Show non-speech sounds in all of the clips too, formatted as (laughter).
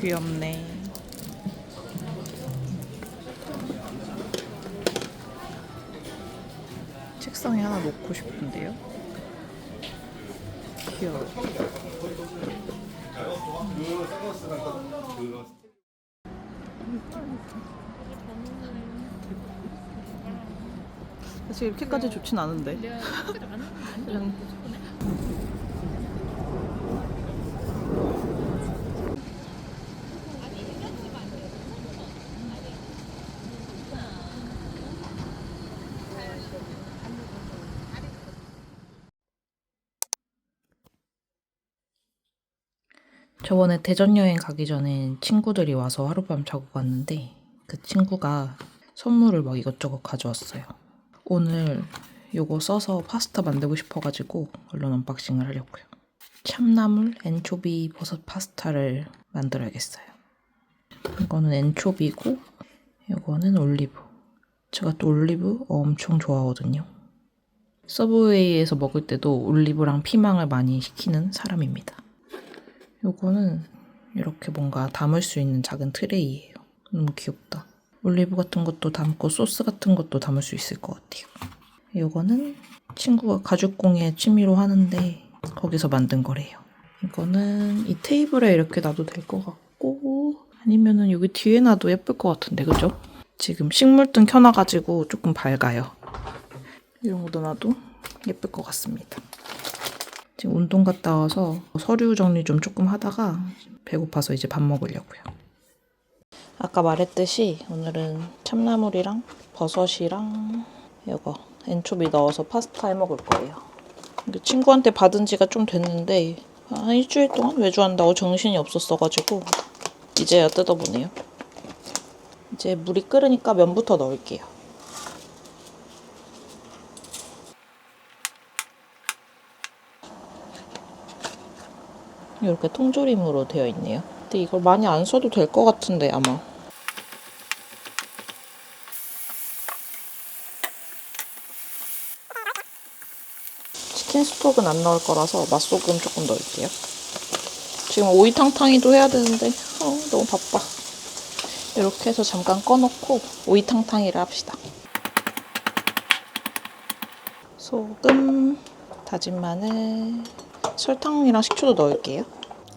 귀엽네. 책상에 하나 놓고 싶은데요. 귀여워. 사실 이렇게까지 좋진 않은데. (laughs) 그냥 저번에 대전 여행 가기 전에 친구들이 와서 하룻밤 자고 갔는데 그 친구가 선물을 막 이것저것 가져왔어요. 오늘 요거 써서 파스타 만들고 싶어가지고 얼른 언박싱을 하려고요. 참나물 엔초비 버섯 파스타를 만들어야겠어요. 이거는 엔초비고 이거는 올리브. 제가 또 올리브 엄청 좋아하거든요. 서브웨이에서 먹을 때도 올리브랑 피망을 많이 시키는 사람입니다. 요거는 이렇게 뭔가 담을 수 있는 작은 트레이예요. 너무 귀엽다. 올리브 같은 것도 담고 소스 같은 것도 담을 수 있을 것 같아요. 요거는 친구가 가죽공예 취미로 하는데 거기서 만든 거래요. 이거는 이 테이블에 이렇게 놔도 될 것 같고 아니면은 여기 뒤에 놔도 예쁠 것 같은데 그죠? 지금 식물등 켜놔가지고 조금 밝아요. 이런 거 놔도 예쁠 것 같습니다. 지금 운동 갔다 와서 서류 정리 좀 조금 하다가 배고파서 이제 밥 먹으려고요. 아까 말했듯이 오늘은 참나물이랑 버섯이랑 이거 엔초비 넣어서 파스타 해 먹을 거예요. 친구한테 받은 지가 좀 됐는데 한 일주일 동안 외주한다고 정신이 없었어가지고 이제야 뜯어보네요. 이제 물이 끓으니까 면부터 넣을게요. 이렇게 통조림으로 되어 있네요. 근데 이걸 많이 안 써도 될 것 같은데 아마. 치킨 스톡은 안 넣을 거라서 맛소금 조금 넣을게요. 지금 오이탕탕이도 해야 되는데 어, 너무 바빠. 이렇게 해서 잠깐 꺼놓고 오이탕탕이를 합시다. 소금, 다진 마늘, 설탕이랑 식초도 넣을게요.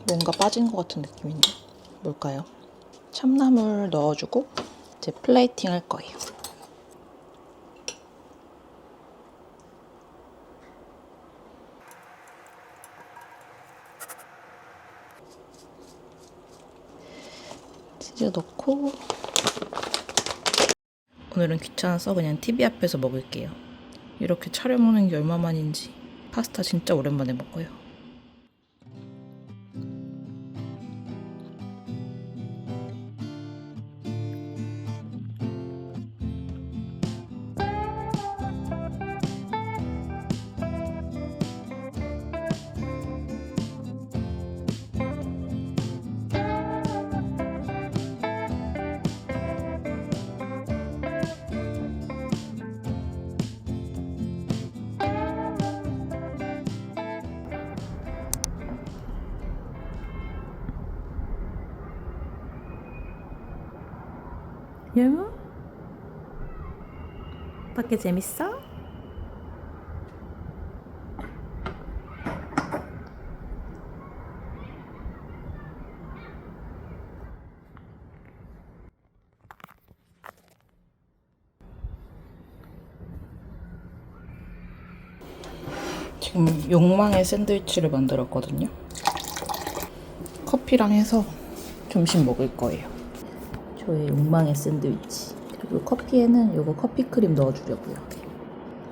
뭔가 빠진 것 같은 느낌인데 뭘까요? 참나물 넣어주고 이제 플레이팅 할 거예요. 치즈 넣고 오늘은 귀찮아서 그냥 TV 앞에서 먹을게요. 이렇게 촬영하는 게 얼마만인지 파스타 진짜 오랜만에 먹어요. 영우? 밖에 재밌어? 지금 욕망의 샌드위치를 만들었거든요. 커피랑 해서 점심 먹을 거예요. 저의 욕망의 샌드위치. 그리고 커피에는 요거 커피 크림 넣어주려고요.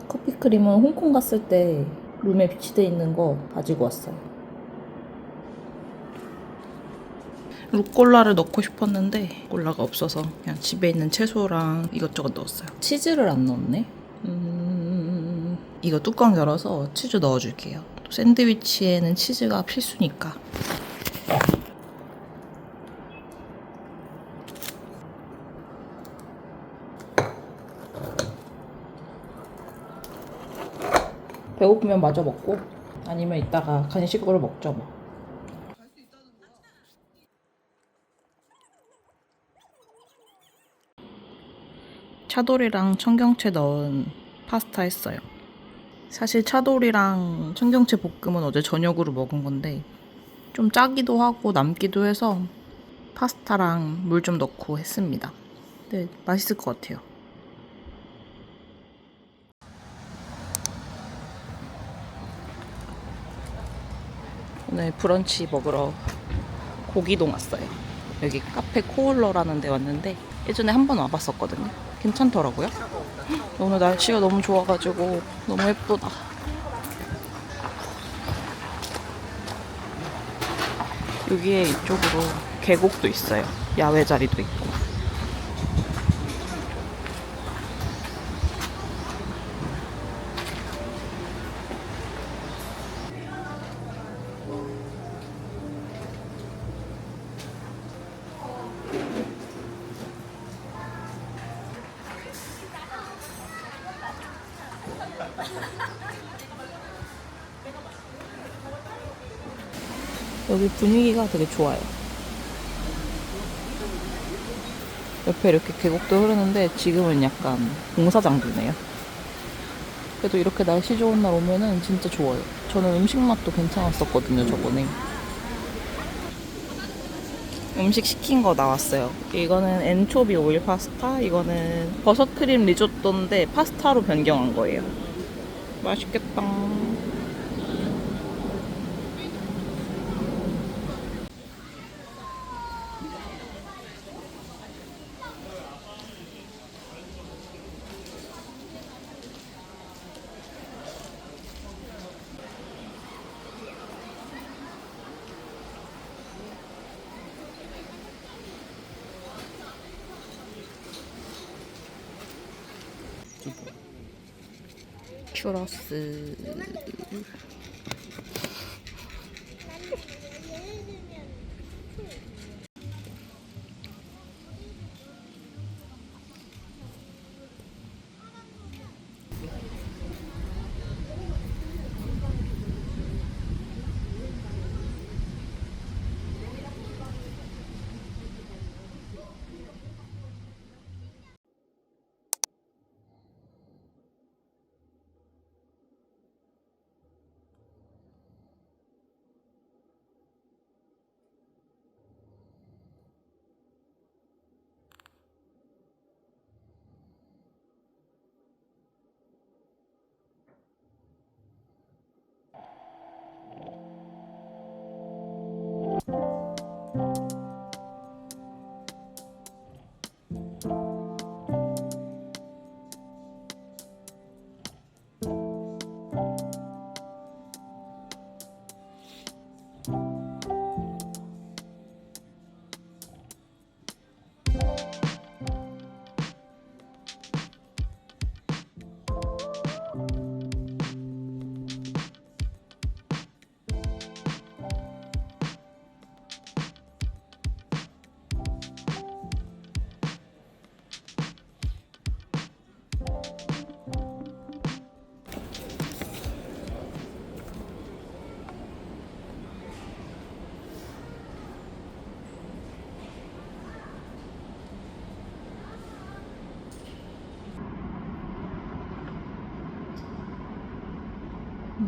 커피 크림은 홍콩 갔을 때 룸에 비치돼 있는 거 가지고 왔어요. 루꼴라를 넣고 싶었는데 꼴라가 없어서 그냥 집에 있는 채소랑 이것저것 넣었어요. 치즈를 안 넣었네. 음, 이거 뚜껑 열어서 치즈 넣어줄게요. 또 샌드위치에는 치즈가 필수니까. 배고프면 마저 먹고 아니면 이따가 간식으로 먹죠 뭐. 차돌이랑 청경채 넣은 파스타 했어요. 사실 차돌이랑 청경채 볶음은 어제 저녁으로 먹은 건데 좀 짜기도 하고 남기도 해서 파스타랑 물 좀 넣고 했습니다. 네, 맛있을 것 같아요. 오늘 브런치 먹으러 고기동 왔어요. 여기 카페 코올러라는 데 왔는데 예전에 한 번 와봤었거든요. 괜찮더라고요. 오늘 날씨가 너무 좋아가지고 너무 예쁘다. 여기에 이쪽으로 계곡도 있어요. 야외 자리도 있고. 분위기가 되게 좋아요. 옆에 이렇게 계곡도 흐르는데 지금은 약간 공사장도네요. 그래도 이렇게 날씨 좋은 날 오면은 진짜 좋아요. 저는 음식 맛도 괜찮았었거든요, 저번에. 음식 시킨 거 나왔어요. 이거는 엔초비 오일 파스타, 이거는 버섯 크림 리조또인데 파스타로 변경한 거예요. 맛있겠다. 츄러스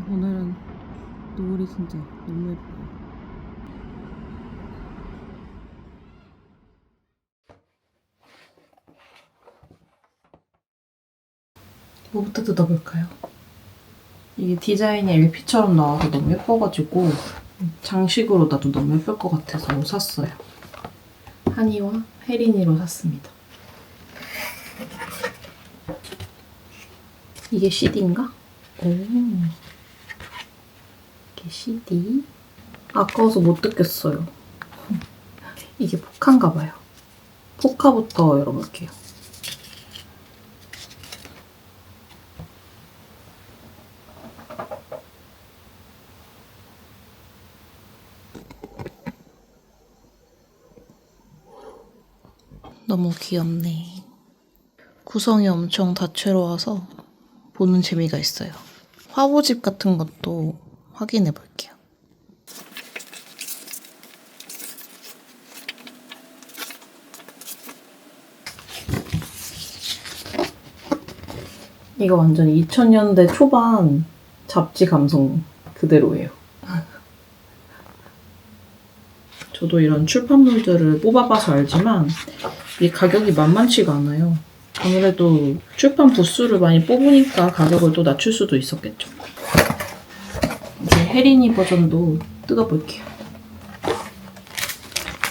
오늘은 노을이 진짜 너무 예뻐요. 뭐부터 뜯어볼까요? 이게 디자인이 LP처럼 나와서 너무 예뻐가지고 장식으로 놔도 너무 예쁠 것 같아서 샀어요. 한이와 혜린이로 샀습니다. 이게 CD인가? 오. 이게 CD. 아까워서 못 듣겠어요. 이게 포카인가 봐요. 포카부터 열어볼게요. 너무 귀엽네. 구성이 엄청 다채로워서 보는 재미가 있어요. 화보집 같은 것도 확인해 볼게요. 이거 완전 2000년대 초반 잡지 감성 그대로예요. (laughs) 저도 이런 출판물들을 뽑아봐서 알지만 이 가격이 만만치가 않아요. 아무래도 출판 부수를 많이 뽑으니까 가격을 또 낮출 수도 있었겠죠. 혜린이 버전도 뜯어볼게요.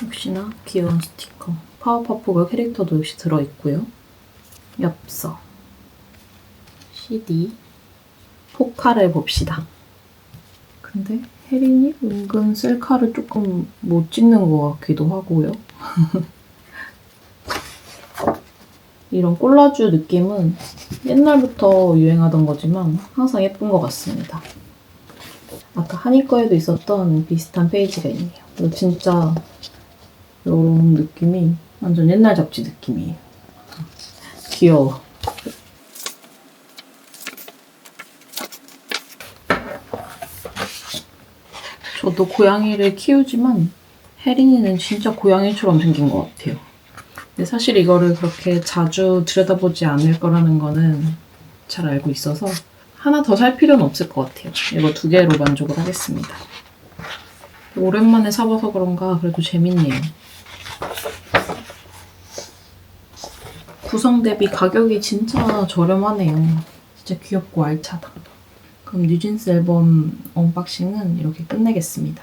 역시나 귀여운 스티커. 파워퍼프가 캐릭터도 역시 들어있고요. 엽서. CD. 포카를 봅시다. 근데 혜린이 은근 셀카를 조금 못 찍는 것 같기도 하고요. (laughs) 이런 콜라주 느낌은 옛날부터 유행하던 거지만 항상 예쁜 것 같습니다. 아까 거에도 있었던 비슷한 페이지가 있네요. 이거 진짜 이런 느낌이 완전 옛날 잡지 느낌이에요. 귀여워. 저도 고양이를 키우지만 혜린이는 진짜 고양이처럼 생긴 것 같아요. 근데 사실 이거를 그렇게 자주 들여다보지 않을 거라는 거는 잘 알고 있어서 하나 더 살 필요는 없을 것 같아요. 이거 두 개로 만족을 하겠습니다. 오랜만에 사봐서 그런가 그래도 재밌네요. 구성 대비 가격이 진짜 저렴하네요. 진짜 귀엽고 알차다. 그럼 뉴진스 앨범 언박싱은 이렇게 끝내겠습니다.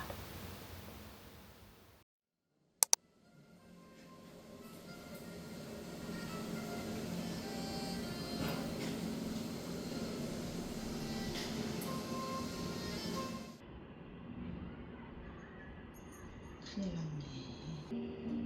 오늘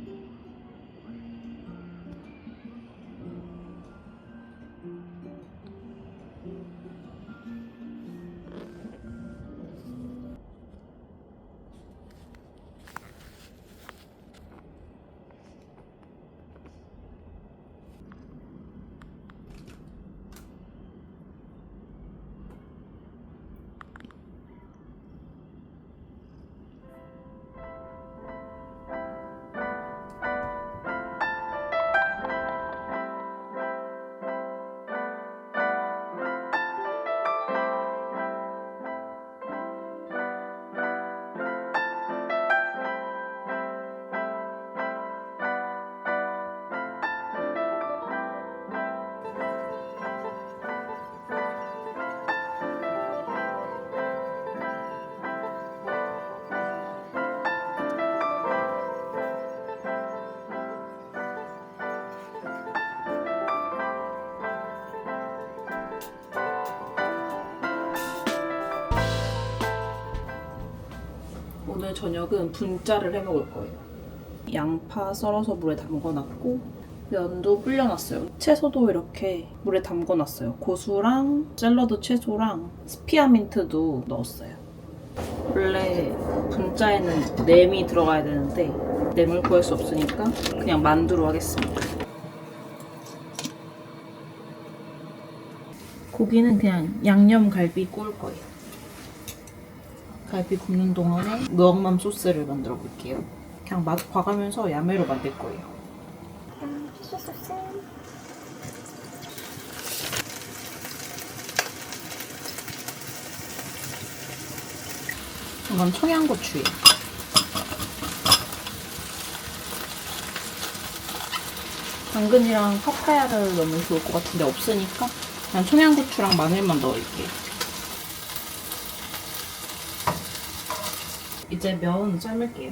저녁은 분짜를 해 먹을 거예요. 양파 썰어서 물에 담궈 놨고 면도 불려 놨어요. 채소도 이렇게 물에 담궈 놨어요. 고수랑 샐러드 채소랑 스피아민트도 넣었어요. 원래 분짜에는 램이 들어가야 되는데 램을 구할 수 없으니까 그냥 만두로 하겠습니다. 고기는 그냥 양념 갈비 구울 거예요. 갈비 굽는 동안에 무엉맘 소스를 만들어 볼게요. 그냥 맛 봐가면서 야매로 만들 거예요. 피쉬 소스 이건 청양고추예요. 당근이랑 파파야를 넣으면 좋을 것 같은데 없으니까 그냥 청양고추랑 마늘만 넣을게요. 이제 면 삶을게요.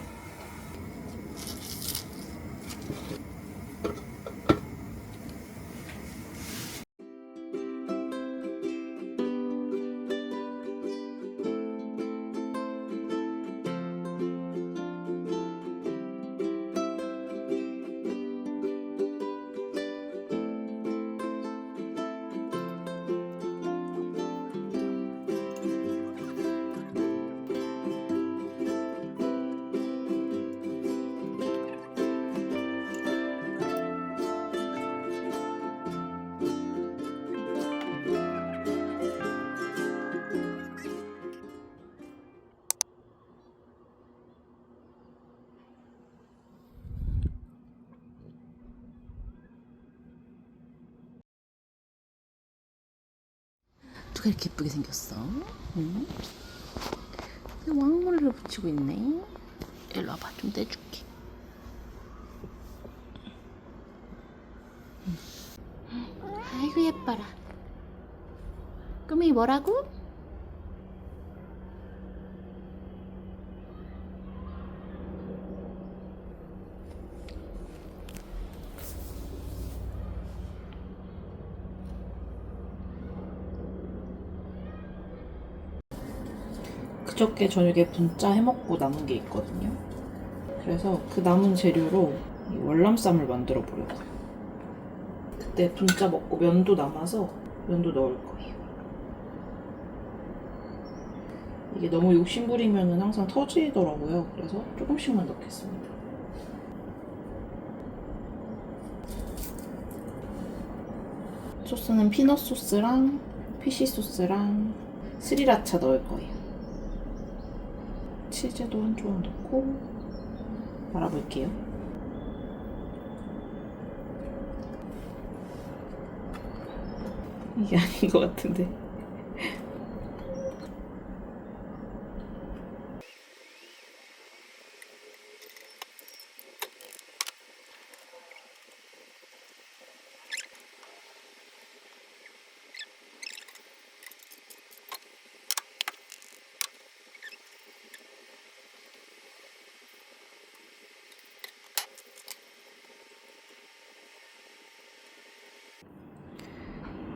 어떻게 이렇게 예쁘게 생겼어? 응? 왕머리를 붙이고 있네. 일로 와봐, 좀 떼줄게. 아이고 예뻐라. 꿈이 뭐라고? 그저께 저녁에 분짜 해먹고 남은 게 있거든요. 그래서 그 남은 재료로 이 월남쌈을 만들어 보려고요. 그때 분짜 먹고 면도 남아서 면도 넣을 거예요. 이게 너무 욕심부리면 항상 터지더라고요. 그래서 조금씩만 넣겠습니다. 소스는 피넛 소스랑 피시 소스랑 스리라차 넣을 거예요. 치즈도 한 조각 넣고 말아볼게요. 이게 아닌 것 같은데.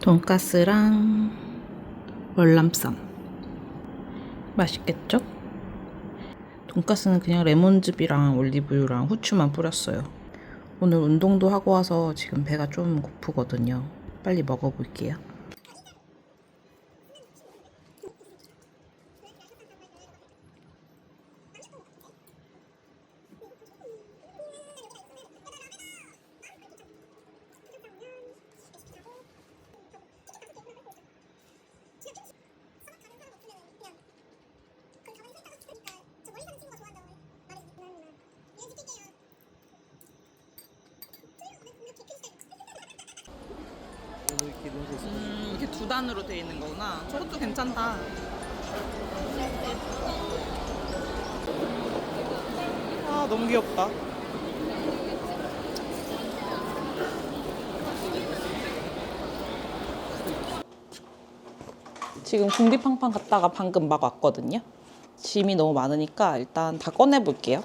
돈가스랑 월남쌈 맛있겠죠? 돈가스는 그냥 레몬즙이랑 올리브유랑 후추만 뿌렸어요. 오늘 운동도 하고 와서 지금 배가 좀 고프거든요. 빨리 먹어볼게요. 음, 이렇게 두 단으로 돼 있는 거구나. 저것도 괜찮다. 아, 너무 귀엽다. 지금 궁디팡팡 갔다가 방금 막 왔거든요. 짐이 너무 많으니까 일단 다 꺼내 볼게요.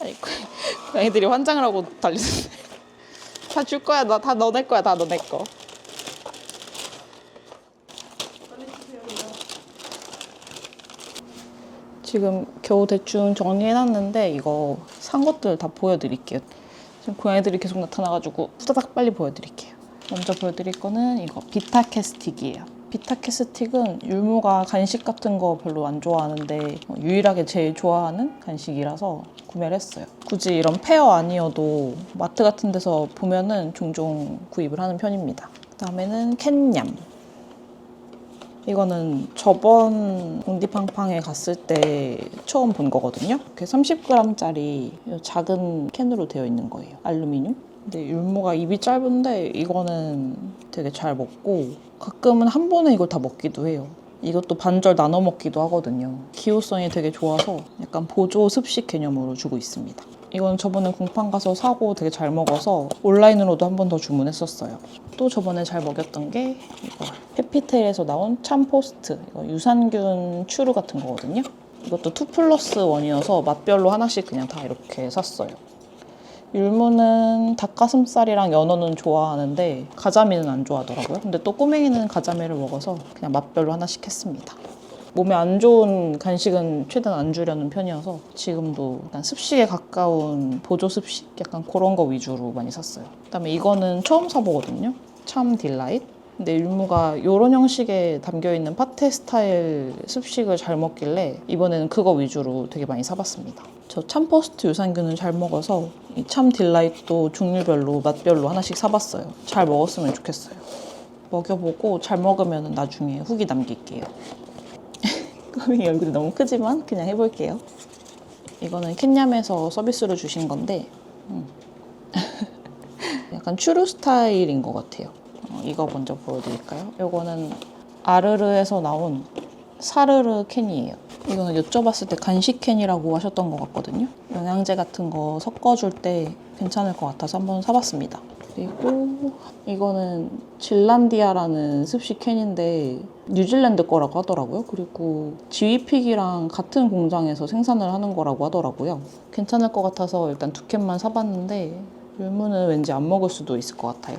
아니, (laughs) 고양이들이 환장을 하고 달리는데. 다 줄 거야. 나 다 너네 거야. 다 너네 거. 지금 겨우 대충 정리해놨는데 이거 산 것들 다 보여드릴게요. 지금 고양이들이 계속 나타나가지고 후다닥 빨리 보여드릴게요. 먼저 보여드릴 거는 이거 비타캐스틱이에요. 비타캐스틱은 율무가 간식 같은 거 별로 안 좋아하는데 어, 유일하게 제일 좋아하는 간식이라서 구매를 했어요. 굳이 이런 페어 아니어도 마트 같은 데서 보면은 종종 구입을 하는 편입니다. 그다음에는 캔냠. 이거는 저번 공디팡팡에 갔을 때 처음 본 거거든요. 이렇게 30g짜리 작은 캔으로 되어 있는 거예요. 알루미늄. 근데 율무가 입이 짧은데 이거는 되게 잘 먹고 가끔은 한 번에 이걸 다 먹기도 해요. 이것도 반절 나눠 먹기도 하거든요. 기호성이 되게 좋아서 약간 보조 습식 개념으로 주고 있습니다. 이건 저번에 공판 가서 사고 되게 잘 먹어서 온라인으로도 한 번 더 주문했었어요. 또 저번에 잘 먹였던 게 이거 해피테일에서 나온 참포스트 이거 유산균 추루 같은 거거든요. 이것도 2 플러스 1이어서 맛별로 하나씩 그냥 다 이렇게 샀어요. 율무는 닭가슴살이랑 연어는 좋아하는데 가자미는 안 좋아하더라고요. 근데 또 꼬맹이는 가자미를 먹어서 그냥 맛별로 하나씩 했습니다. 몸에 안 좋은 간식은 최대한 안 주려는 편이어서 지금도 약간 습식에 가까운 보조 습식 약간 그런 거 위주로 많이 샀어요. 그다음에 이거는 처음 사보거든요. 참 딜라잇. 근데 율무가 이런 형식에 담겨 있는 파테 스타일 습식을 잘 먹길래 이번에는 그거 위주로 되게 많이 사봤습니다. 저 참포스트 유산균은 잘 먹어서 이 참 딜라잇도 종류별로 맛별로 하나씩 사봤어요. 잘 먹었으면 좋겠어요. 먹여보고 잘 먹으면 나중에 후기 남길게요. (laughs) 꼬맹이 얼굴이 너무 크지만 그냥 해볼게요. 이거는 캔냠에서 서비스로 주신 건데 음. (laughs) 약간 추루 스타일인 것 같아요. 어, 이거 먼저 보여드릴까요? 이거는 아르르에서 나온 사르르 캔이에요. 이거는 여쭤봤을 때 간식 캔이라고 하셨던 것 같거든요. 영양제 같은 거 섞어줄 때 괜찮을 것 같아서 한번 사봤습니다. 그리고 이거는 질란디아라는 습식 캔인데 뉴질랜드 거라고 하더라고요. 그리고 지위픽이랑 같은 공장에서 생산을 하는 거라고 하더라고요. 괜찮을 것 같아서 일단 두 캔만 사봤는데 율무는 왠지 안 먹을 수도 있을 것 같아요.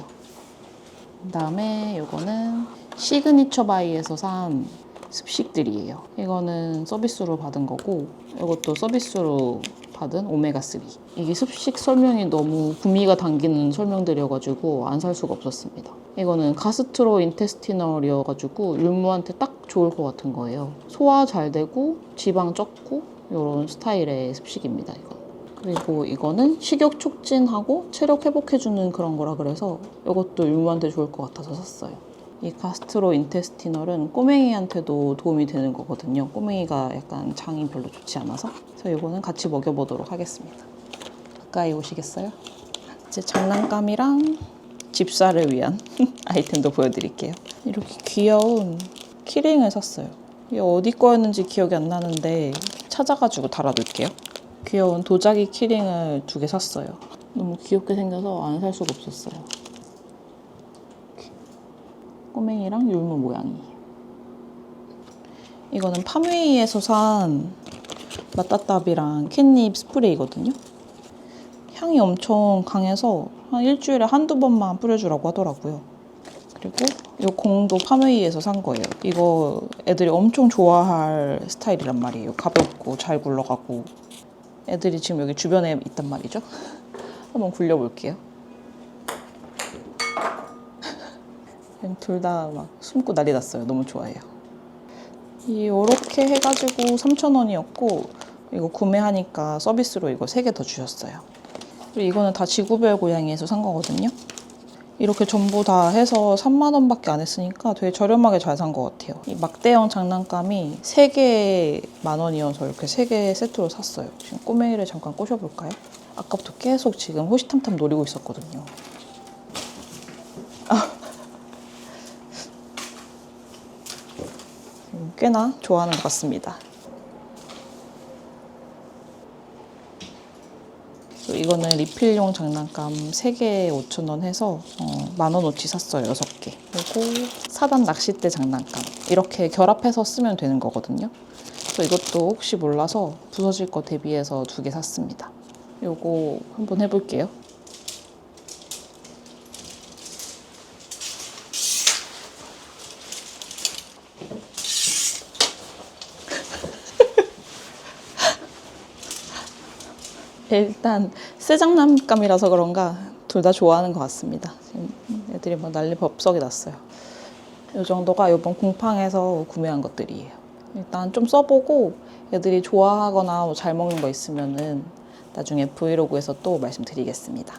그다음에 이거는 시그니처 바이에서 산 습식들이에요. 이거는 서비스로 받은 거고 이것도 서비스로 받은 오메가3. 이게 습식 설명이 너무 구미가 당기는 설명들이어가지고 안 살 수가 없었습니다. 이거는 가스트로 인테스티널이어가지고 율무한테 딱 좋을 것 같은 거예요. 소화 잘 되고 지방 적고 이런 스타일의 습식입니다. 이거. 그리고 이거는 식욕 촉진하고 체력 회복해주는 그런 거라 그래서 이것도 율무한테 좋을 것 같아서 샀어요. 이 가스트로 인테스티널은 꼬맹이한테도 도움이 되는 거거든요. 꼬맹이가 약간 장이 별로 좋지 않아서. 그래서 이거는 같이 먹여보도록 하겠습니다. 가까이 오시겠어요? 이제 장난감이랑 집사를 위한 (laughs) 아이템도 보여드릴게요. 이렇게 귀여운 키링을 샀어요. 이게 어디 거였는지 기억이 안 나는데 찾아가지고 달아둘게요. 귀여운 도자기 키링을 두 개 샀어요. 너무 귀엽게 생겨서 안 살 수가 없었어요. 꼬맹이랑 율무 모양이. 이거는 파뮤이에서 산 마따따비랑 캣닙 스프레이거든요. 향이 엄청 강해서 한 일주일에 한두 번만 뿌려주라고 하더라고요. 그리고 이 공도 파뮤이에서 산 거예요. 이거 애들이 엄청 좋아할 스타일이란 말이에요. 가볍고 잘 굴러가고. 애들이 지금 여기 주변에 있단 말이죠. 한번 굴려볼게요. (laughs) 둘 다 막 숨고 난리 났어요. 너무 좋아해요. 이렇게 해가지고 3,000원이었고 이거 구매하니까 서비스로 이거 3개 더 주셨어요. 그리고 이거는 다 지구별 고양이에서 산 거거든요. 이렇게 전부 다 해서 3만 원밖에 안 했으니까 되게 저렴하게 잘 산 것 같아요. 이 막대형 장난감이 3개에 만 원이어서 이렇게 3개 세트로 샀어요. 지금 꼬맹이를 잠깐 꼬셔볼까요? 아까부터 계속 지금 호시탐탐 노리고 있었거든요. 음, 꽤나 좋아하는 것 같습니다. 그리고 이거는 리필용 장난감 3개에 5,000원 해서 어, 만원어치 샀어요, 6개. 그리고 사단 낚싯대 장난감. 이렇게 결합해서 쓰면 되는 거거든요. 그래서 이것도 혹시 몰라서 부서질 거 대비해서 두 개 샀습니다. 요거 한번 해볼게요. (laughs) 일단 새 장난감이라서 그런가 둘 다 좋아하는 것 같습니다. 애들이 막 난리 법석이 났어요. 이 정도가 이번 공팡에서 구매한 것들이에요. 일단 좀 써보고 애들이 좋아하거나 뭐잘 먹는 거 있으면은 나중에 브이로그에서 또 말씀드리겠습니다.